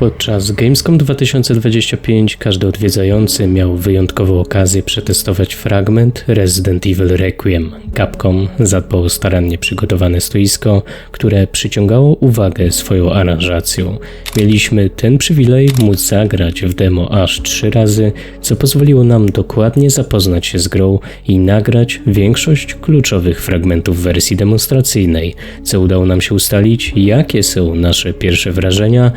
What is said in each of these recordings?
Podczas Gamescom 2025 każdy odwiedzający miał wyjątkową okazję przetestować fragment Resident Evil Requiem. Capcom zadbał o starannie przygotowane stoisko, które przyciągało uwagę swoją aranżacją. Mieliśmy ten przywilej móc zagrać w demo aż trzy razy, co pozwoliło nam dokładnie zapoznać się z grą i nagrać większość kluczowych fragmentów wersji demonstracyjnej. Co udało nam się ustalić, jakie są nasze pierwsze wrażenia,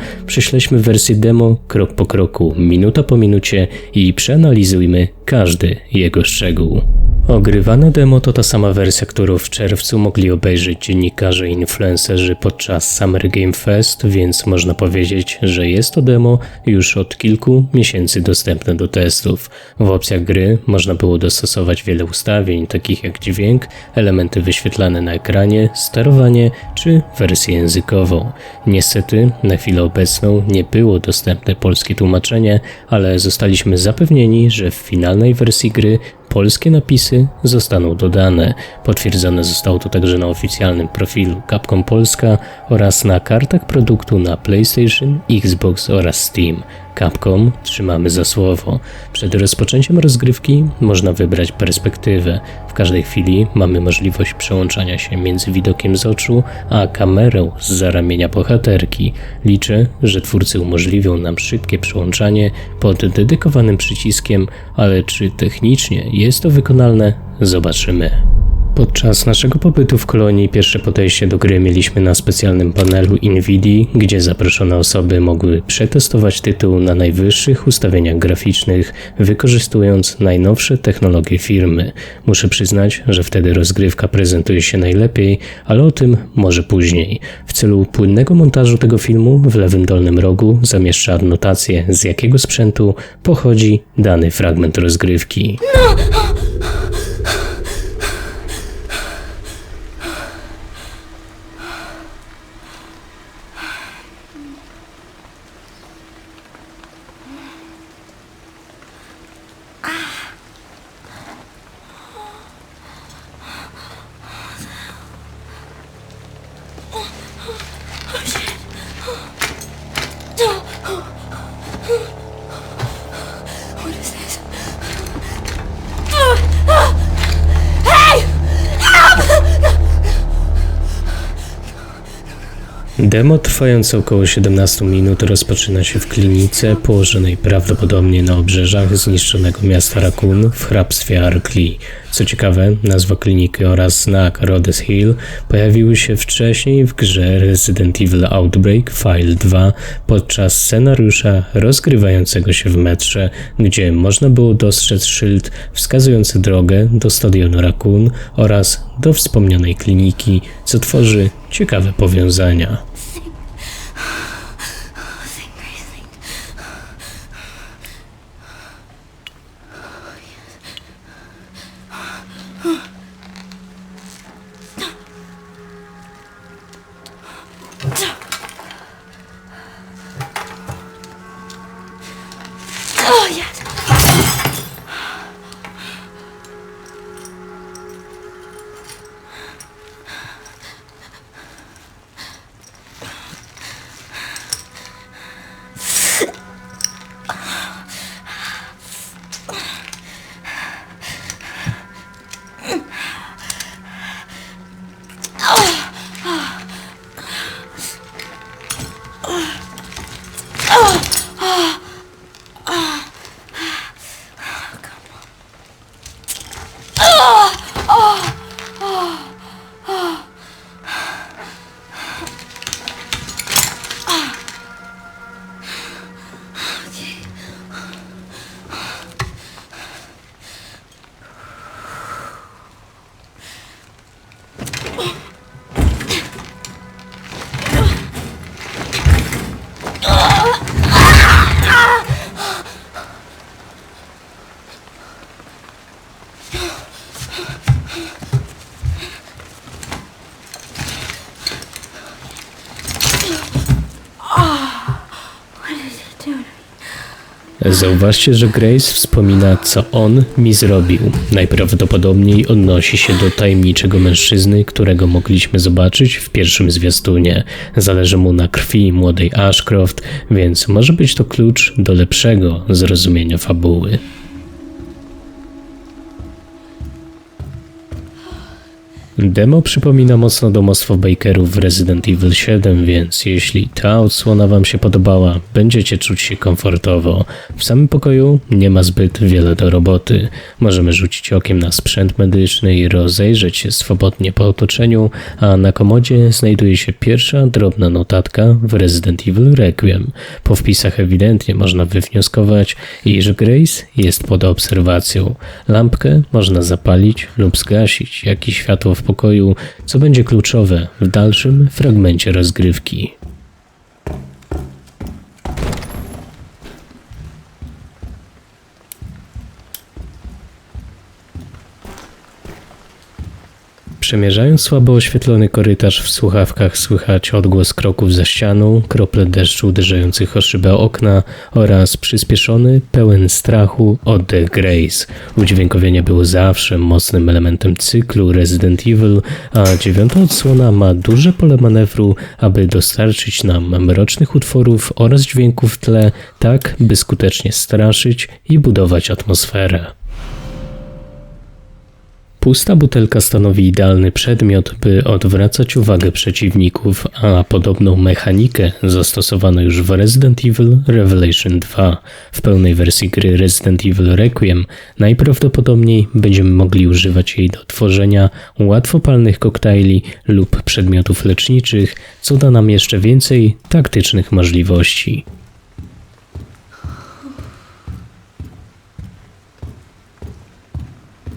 prześleśmy wersję demo krok po kroku, minuta po minucie i przeanalizujmy każdy jego szczegół. Ogrywane demo to ta sama wersja, którą w czerwcu mogli obejrzeć dziennikarze i influencerzy podczas Summer Game Fest, więc można powiedzieć, że jest to demo już od kilku miesięcy dostępne do testów. W opcjach gry można było dostosować wiele ustawień, takich jak dźwięk, elementy wyświetlane na ekranie, sterowanie czy wersję językową. Niestety, na chwilę obecną nie było dostępne polskie tłumaczenie, ale zostaliśmy zapewnieni, że w finalnej wersji gry polskie napisy zostaną dodane. Potwierdzone zostało to także na oficjalnym profilu Capcom Polska oraz na kartach produktu na PlayStation, Xbox oraz Steam. Capcom trzymamy za słowo. Przed rozpoczęciem rozgrywki można wybrać perspektywę. W każdej chwili mamy możliwość przełączania się między widokiem z oczu a kamerą z zaramienia bohaterki. Liczę, że twórcy umożliwią nam szybkie przełączanie pod dedykowanym przyciskiem, ale czy technicznie jest to wykonalne, zobaczymy. Podczas naszego pobytu w kolonii pierwsze podejście do gry mieliśmy na specjalnym panelu NVIDII, gdzie zaproszone osoby mogły przetestować tytuł na najwyższych ustawieniach graficznych, wykorzystując najnowsze technologie firmy. Muszę przyznać, że wtedy rozgrywka prezentuje się najlepiej, ale o tym może później. W celu płynnego montażu tego filmu w lewym dolnym rogu zamieszczę adnotację z jakiego sprzętu pochodzi dany fragment rozgrywki. What Demo trwające około 17 minut rozpoczyna się w klinice położonej prawdopodobnie na obrzeżach zniszczonego miasta Raccoon w hrabstwie Arkli. Co ciekawe, nazwa kliniki oraz znak Rhodes Hill pojawiły się wcześniej w grze Resident Evil Outbreak File 2 podczas scenariusza rozgrywającego się w metrze, gdzie można było dostrzec szyld wskazujący drogę do stadionu Raccoon oraz do wspomnianej kliniki, co tworzy ciekawe powiązania. Zauważcie, że Grace wspomina, co on mi zrobił. Najprawdopodobniej odnosi się do tajemniczego mężczyzny, którego mogliśmy zobaczyć w pierwszym zwiastunie. Zależy mu na krwi młodej Ashcroft, więc może być to klucz do lepszego zrozumienia fabuły. Demo przypomina mocno domostwo Bakerów w Resident Evil 7, więc jeśli ta odsłona Wam się podobała, będziecie czuć się komfortowo. W samym pokoju nie ma zbyt wiele do roboty. Możemy rzucić okiem na sprzęt medyczny i rozejrzeć się swobodnie po otoczeniu, a na komodzie znajduje się pierwsza drobna notatka w Resident Evil Requiem. Po wpisach ewidentnie można wywnioskować, iż Grace jest pod obserwacją. Lampkę można zapalić lub zgasić, jak i światło w pokoju, co będzie kluczowe w dalszym fragmencie rozgrywki. Przemierzając słabo oświetlony korytarz w słuchawkach słychać odgłos kroków za ścianą, krople deszczu uderzających o szybę okna oraz przyspieszony, pełen strachu oddech Grace. Udźwiękowienie było zawsze mocnym elementem cyklu Resident Evil, a dziewiąta odsłona ma duże pole manewru, aby dostarczyć nam mrocznych utworów oraz dźwięków w tle, tak by skutecznie straszyć i budować atmosferę. Pusta butelka stanowi idealny przedmiot, by odwracać uwagę przeciwników, a podobną mechanikę zastosowano już w Resident Evil Revelation 2. W pełnej wersji gry Resident Evil Requiem najprawdopodobniej będziemy mogli używać jej do tworzenia łatwopalnych koktajli lub przedmiotów leczniczych, co da nam jeszcze więcej taktycznych możliwości.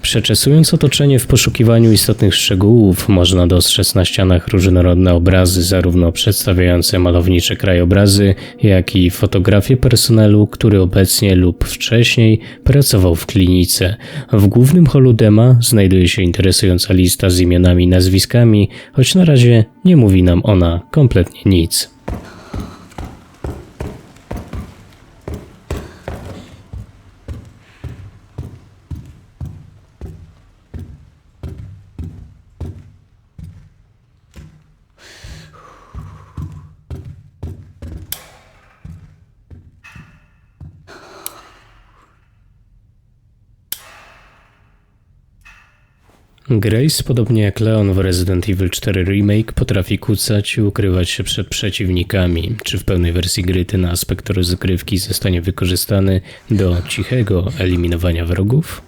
Przeczesując otoczenie w poszukiwaniu istotnych szczegółów, można dostrzec na ścianach różnorodne obrazy, zarówno przedstawiające malownicze krajobrazy, jak i fotografie personelu, który obecnie lub wcześniej pracował w klinice. W głównym holu Dema znajduje się interesująca lista z imionami i nazwiskami, choć na razie nie mówi nam ona kompletnie nic. Grace, podobnie jak Leon w Resident Evil 4 Remake, potrafi kucać i ukrywać się przed przeciwnikami. Czy w pełnej wersji gry ten aspekt rozgrywki zostanie wykorzystany do cichego eliminowania wrogów?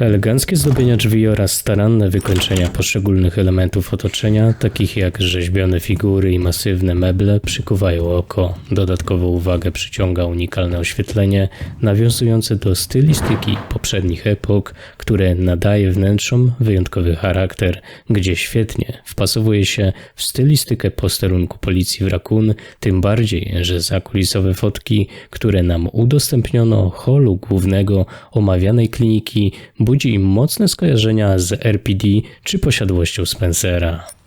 Eleganckie zdobienia drzwi oraz staranne wykończenia poszczególnych elementów otoczenia, takich jak rzeźbione figury i masywne meble, przykuwają oko. Dodatkową uwagę przyciąga unikalne oświetlenie, nawiązujące do stylistyki poprzednich epok, które nadaje wnętrzom wyjątkowy charakter, gdzie świetnie wpasowuje się w stylistykę posterunku policji w Raccoon, tym bardziej, że zakulisowe fotki, które nam udostępniono holu głównego omawianej kliniki, budzi mocne skojarzenia z RPD czy posiadłością Spencera.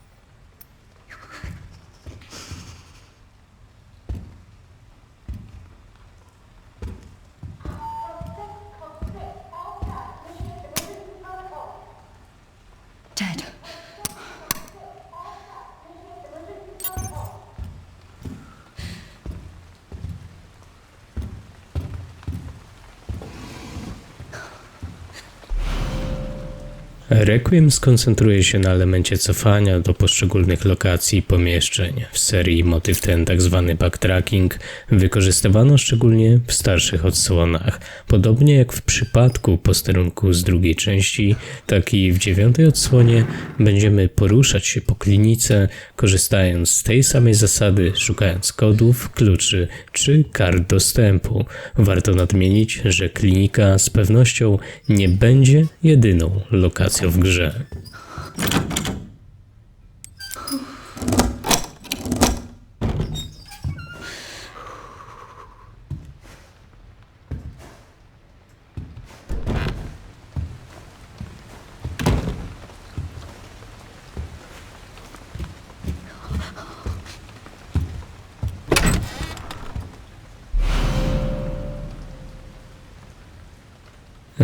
Requiem skoncentruje się na elemencie cofania do poszczególnych lokacji i pomieszczeń. W serii motyw ten, tzw. backtracking, wykorzystywano szczególnie w starszych odsłonach. Podobnie jak w przypadku posterunku z drugiej części, tak i w dziewiątej odsłonie będziemy poruszać się po klinice, korzystając z tej samej zasady, szukając kodów, kluczy czy kart dostępu. Warto nadmienić, że klinika z pewnością nie będzie jedyną lokacją w grze.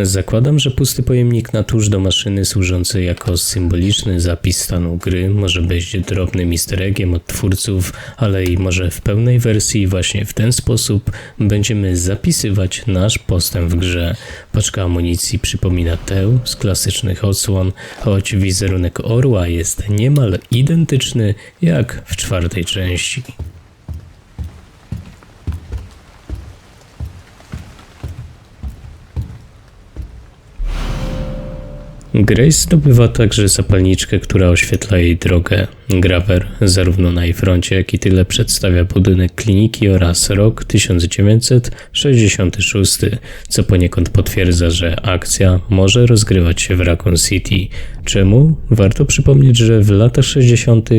Zakładam, że pusty pojemnik na tusz do maszyny służący jako symboliczny zapis stanu gry może być drobnym easter eggiem od twórców, ale i może w pełnej wersji właśnie w ten sposób będziemy zapisywać nasz postęp w grze. Paczka amunicji przypomina tę z klasycznych odsłon, choć wizerunek orła jest niemal identyczny jak w czwartej części. Grace zdobywa także zapalniczkę, która oświetla jej drogę. Graver zarówno na jej froncie, jak i tyle przedstawia budynek kliniki oraz rok 1966, co poniekąd potwierdza, że akcja może rozgrywać się w Raccoon City. Czemu? Warto przypomnieć, że w latach 60.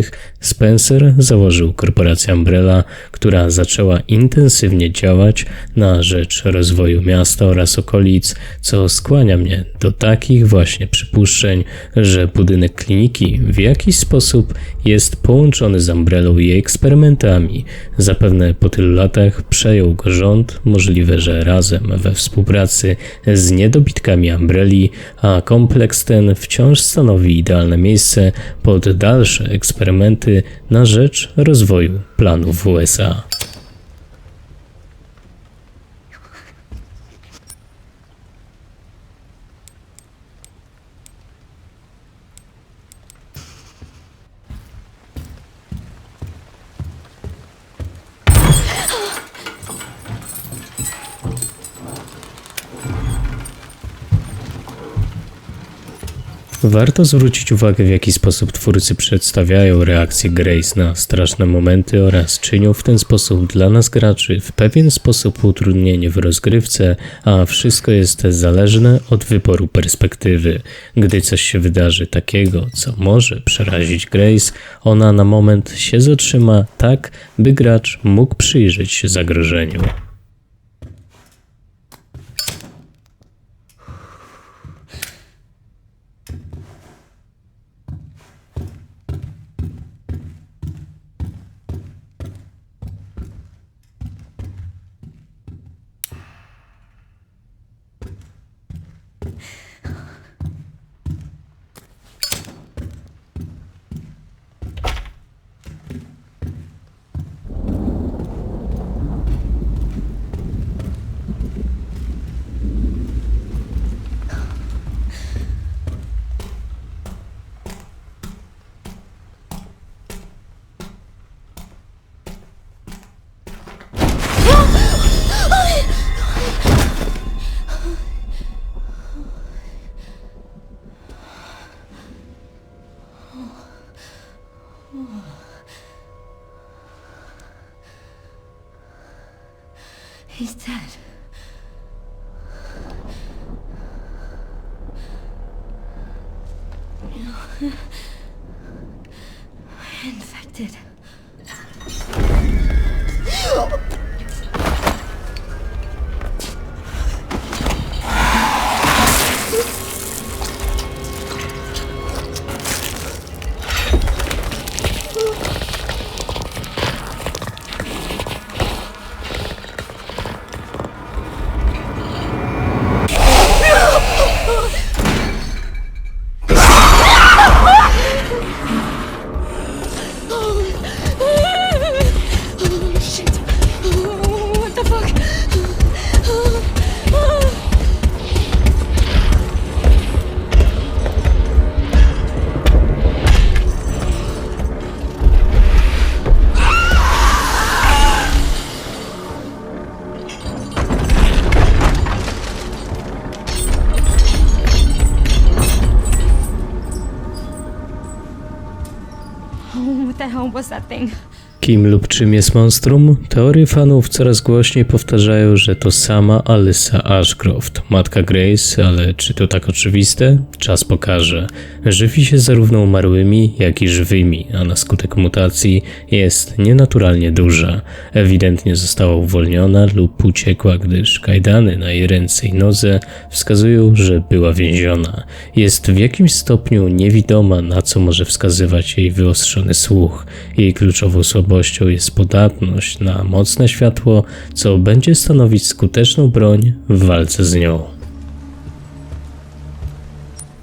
Spencer założył korporację Umbrella, która zaczęła intensywnie działać na rzecz rozwoju miasta oraz okolic, co skłania mnie do takich właśnie przypuszczeń, że budynek kliniki w jakiś sposób jest połączony z Umbrellą i jej eksperymentami. Zapewne po tylu latach przejął go rząd, możliwe, że razem we współpracy z niedobitkami Umbrelli, a kompleks ten wciąż stanowi idealne miejsce pod dalsze eksperymenty na rzecz rozwoju planów USA. Warto zwrócić uwagę, w jaki sposób twórcy przedstawiają reakcję Grace na straszne momenty oraz czynią w ten sposób dla nas graczy w pewien sposób utrudnienie w rozgrywce, a wszystko jest zależne od wyboru perspektywy. Gdy coś się wydarzy takiego, co może przerazić Grace, ona na moment się zatrzyma tak, by gracz mógł przyjrzeć się zagrożeniu. Oh! home was that thing. Kim lub czym jest monstrum? Teorie fanów coraz głośniej powtarzają, że to sama Alyssa Ashcroft, matka Grace, ale czy to tak oczywiste? Czas pokaże. Żywi się zarówno umarłymi, jak i żywymi, a na skutek mutacji jest nienaturalnie duża. Ewidentnie została uwolniona lub uciekła, gdyż kajdany na jej ręce i nodze wskazują, że była więziona. Jest w jakimś stopniu niewidoma, na co może wskazywać jej wyostrzony słuch. Jej kluczową słabością jest podatność na mocne światło, co będzie stanowić skuteczną broń w walce z nią.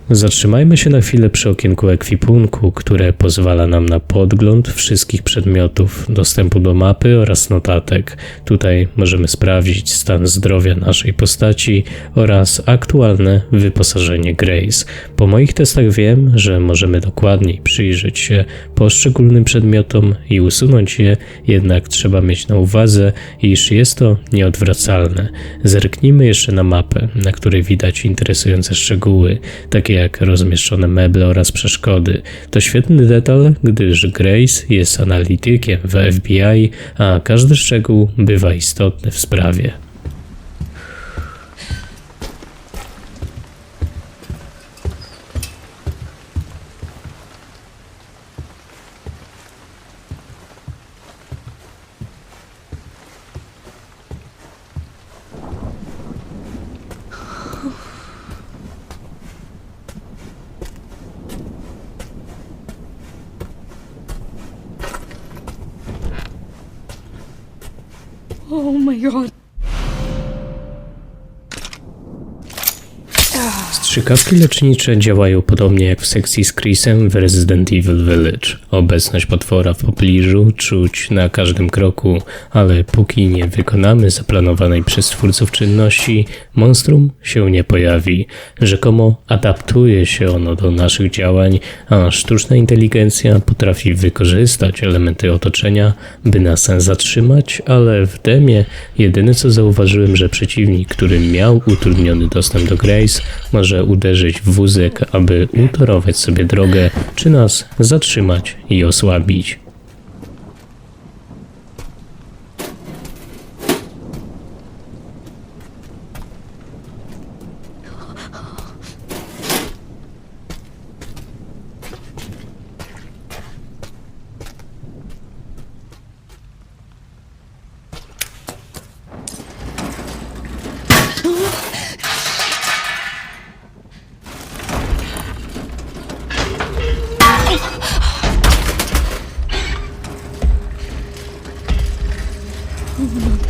Zatrzymajmy się na chwilę przy okienku ekwipunku, które pozwala nam na podgląd wszystkich przedmiotów, dostępu do mapy oraz notatek. Tutaj możemy sprawdzić stan zdrowia naszej postaci oraz aktualne wyposażenie Grace. Po moich testach wiem, że możemy dokładniej przyjrzeć się poszczególnym przedmiotom i usunąć je, jednak trzeba mieć na uwadze, iż jest to nieodwracalne. Zerknijmy jeszcze na mapę, na której widać interesujące szczegóły, takie jak rozmieszczone meble oraz przeszkody. To świetny detal, gdyż Grace jest analitykiem w FBI, a każdy szczegół bywa istotny w sprawie. My god. Strzykawki lecznicze działają podobnie jak w sekcji z Chrisem w Resident Evil Village. Obecność potwora w pobliżu czuć na każdym kroku, ale póki nie wykonamy zaplanowanej przez twórców czynności, monstrum się nie pojawi. Rzekomo adaptuje się ono do naszych działań, a sztuczna inteligencja potrafi wykorzystać elementy otoczenia, by nas zatrzymać, ale w demie jedyne co zauważyłem, że przeciwnik, który miał utrudniony dostęp do Grace, może uderzyć w wózek, aby utorować sobie drogę, czy nas zatrzymać i osłabić.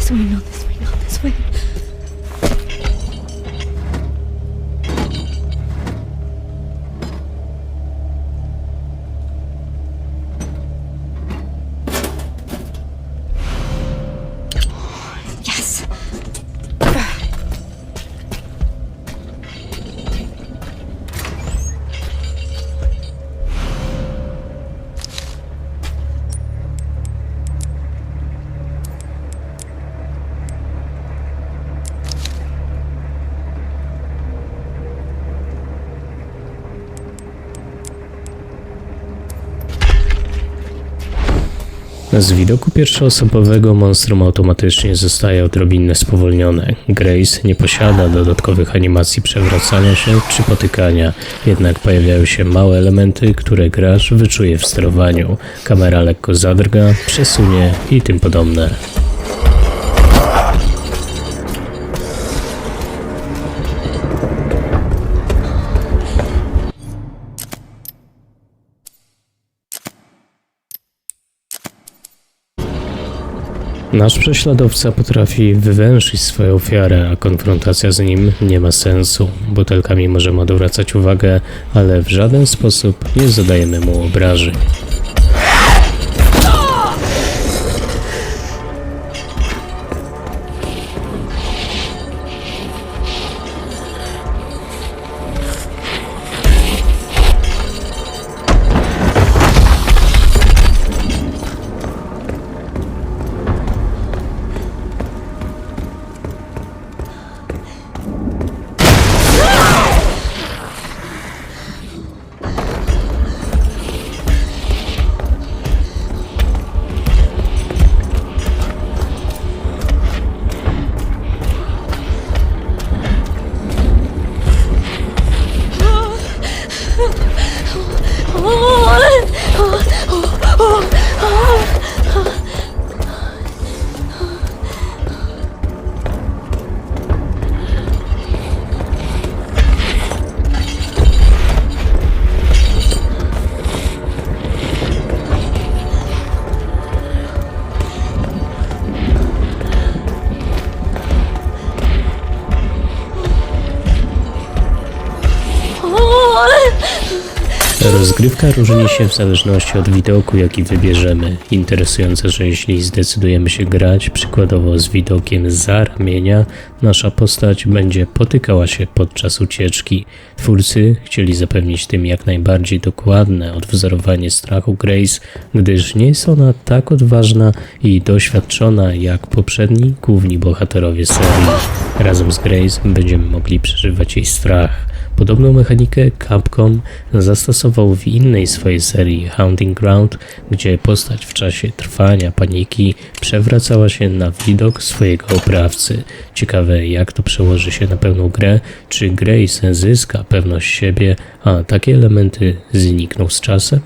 so I know this. Z widoku pierwszoosobowego monstrum automatycznie zostaje odrobinę spowolnione. Grace nie posiada dodatkowych animacji przewracania się czy potykania, jednak pojawiają się małe elementy, które gracz wyczuje w sterowaniu. Kamera lekko zadrga, przesunie i tym podobne. Nasz prześladowca potrafi wywęszyć swoją ofiarę, a konfrontacja z nim nie ma sensu. Butelkami możemy odwracać uwagę, ale w żaden sposób nie zadajemy mu obrażeń. Rozgrywka różni się w zależności od widoku, jaki wybierzemy. Interesujące, że jeśli zdecydujemy się grać, przykładowo z widokiem za ramienia, nasza postać będzie potykała się podczas ucieczki. Twórcy chcieli zapewnić tym jak najbardziej dokładne odwzorowanie strachu Grace, gdyż nie jest ona tak odważna i doświadczona jak poprzedni główni bohaterowie serii. Razem z Grace będziemy mogli przeżywać jej strach. Podobną mechanikę Capcom zastosował w innej swojej serii Haunting Ground, gdzie postać w czasie trwania paniki przewracała się na widok swojego oprawcy. Ciekawe jak to przełoży się na pełną grę, czy Grace zyska pewność siebie, a takie elementy znikną z czasem?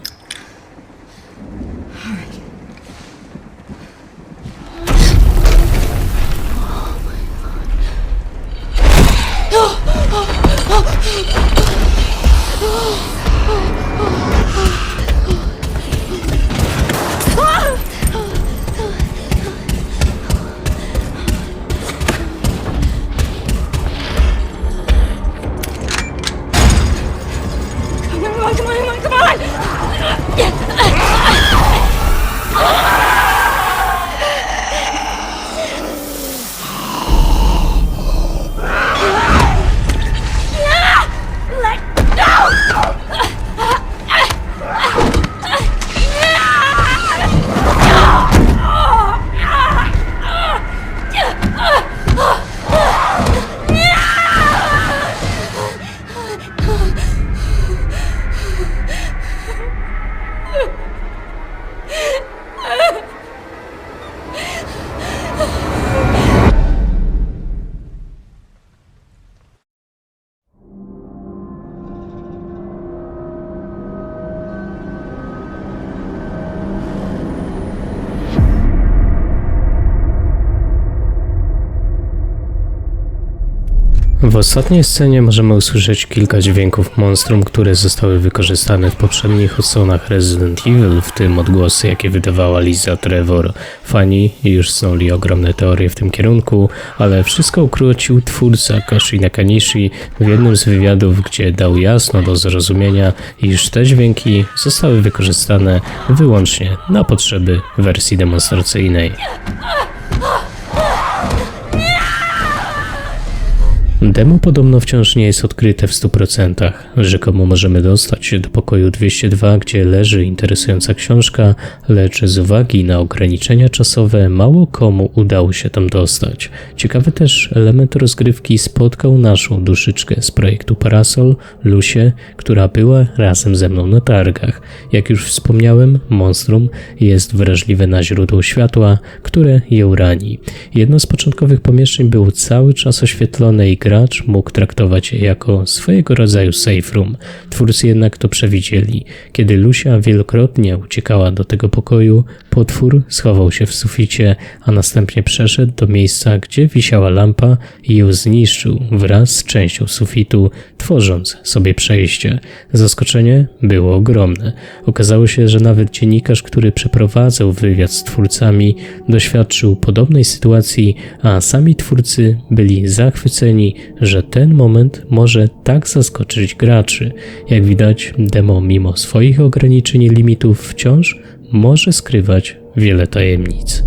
Come on, come on, W ostatniej scenie możemy usłyszeć kilka dźwięków monstrum, które zostały wykorzystane w poprzednich odsłonach Resident Evil, w tym odgłosy, jakie wydawała Lisa Trevor. Fani już snuli ogromne teorie w tym kierunku, ale wszystko ukrócił twórca Koshi Nakanishi w jednym z wywiadów, gdzie dał jasno do zrozumienia, iż te dźwięki zostały wykorzystane wyłącznie na potrzeby wersji demonstracyjnej. Demo podobno wciąż nie jest odkryte w 100%. Rzekomo możemy dostać się do pokoju 202, gdzie leży interesująca książka, lecz z uwagi na ograniczenia czasowe mało komu udało się tam dostać. Ciekawy też element rozgrywki spotkał naszą duszyczkę z projektu Parasol, Lusię, która była razem ze mną na targach. Jak już wspomniałem, monstrum jest wrażliwe na źródło światła, które ją rani. Jedno z początkowych pomieszczeń było cały czas oświetlone i gracz mógł traktować je jako swojego rodzaju safe room. Twórcy jednak to przewidzieli. Kiedy Lucia wielokrotnie uciekała do tego pokoju, potwór schował się w suficie, a następnie przeszedł do miejsca, gdzie wisiała lampa i ją zniszczył wraz z częścią sufitu, tworząc sobie przejście. Zaskoczenie było ogromne. Okazało się, że nawet dziennikarz, który przeprowadzał wywiad z twórcami, doświadczył podobnej sytuacji, a sami twórcy byli zachwyceni, że ten moment może tak zaskoczyć graczy. Jak widać, demo mimo swoich ograniczeń i limitów wciąż może skrywać wiele tajemnic.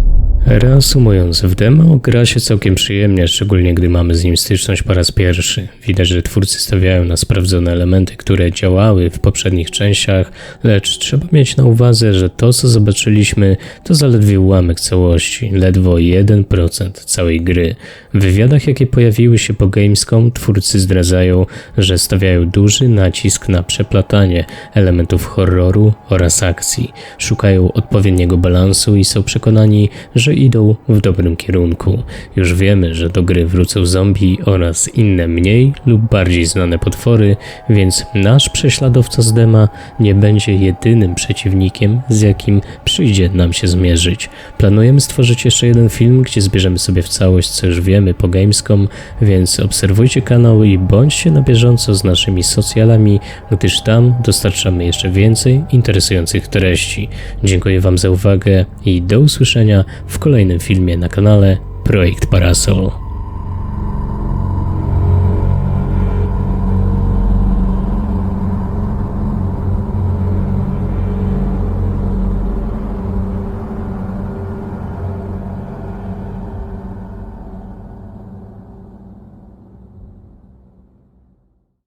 Reasumując, w demo gra się całkiem przyjemnie, szczególnie gdy mamy z nim styczność po raz pierwszy. Widać, że twórcy stawiają na sprawdzone elementy, które działały w poprzednich częściach, lecz trzeba mieć na uwadze, że to co zobaczyliśmy to zaledwie ułamek całości, ledwo 1% całej gry. W wywiadach jakie pojawiły się po Gamescom twórcy zdradzają, że stawiają duży nacisk na przeplatanie elementów horroru oraz akcji. Szukają odpowiedniego balansu i są przekonani, idą w dobrym kierunku. Już wiemy, że do gry wrócą zombie oraz inne mniej lub bardziej znane potwory, więc nasz prześladowca z dema nie będzie jedynym przeciwnikiem, z jakim przyjdzie nam się zmierzyć. Planujemy stworzyć jeszcze jeden film, gdzie zbierzemy sobie w całość, co już wiemy po Gamescom, więc obserwujcie kanał i bądźcie na bieżąco z naszymi socjalami, gdyż tam dostarczamy jeszcze więcej interesujących treści. Dziękuję Wam za uwagę i do usłyszenia w kolejnym filmie na kanale Projekt Parasol.